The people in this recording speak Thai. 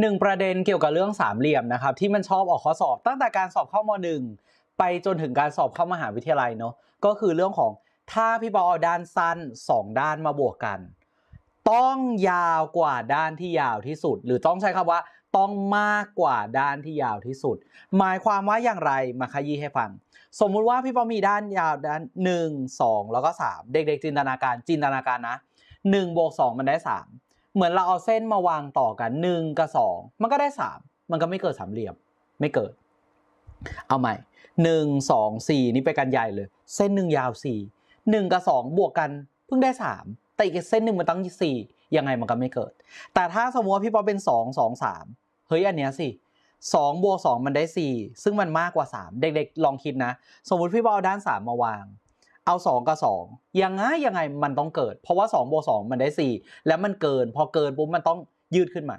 หนึ่งประเด็นเกี่ยวกับเรื่องสามเหลี่ยมนะครับที่มันชอบออกข้อสอบ ตั้งแต่การสอบเข้ามหนึ่งไปจนถึงการสอบเข้ามหาวิทยาลัยเนาะก็คือเรื่องของถ้าพี่บอลเอาด้านสั้นสองด้านมาบวกกัน ต้องยาวกว่าด้านที่ยาวที่สุด หรือต้องใช้คำว่า ต้องมากกว่าด้านที่ยาวที่สุด หมายความว่าอย่างไรมาขยี้ให้ฟัง สมมุติว่าพี่ปอมีด้านยาวด้านหนึ่งสองแล้วก็สามเด็กๆจินตนาการจินตนาการนะหนึ่งบวกสองมันได้สาม เหมือนเราเอาเส้นมาวางต่อกันหนึ่งกับสองมันก็ได้สามมันก็ไม่เกิดสามเหลี่ยมไม่เกิด เอาใหม่หนึ่งสองสี่นี่ไปกันใหญ่เลย เส้นหนึ่งยาวสี่หนึ่งกับสองบวกกันเพิ่งได้สามแต่อีกเส้นหนึ่งมันตั้งสี่ยังไงมันก็ไม่เกิด แต่ถ้าสมมติว่าพี่ปอเป็นสองสองสามเฮ้ยอันเนี้ยสิสองบวกสองมันได้สี่ซึ่งมันมากกว่าสามเด็กๆลองคิดนะ สมมติพี่ปอเอาด้านสามมาวาง เอาสองกับสองยังไงยังไงมันต้องเกิด เพราะว่าสองบวกสองมันได้สี่แล้วมันเกิน พอเกินปุ๊บมันต้องยืดขึ้นมา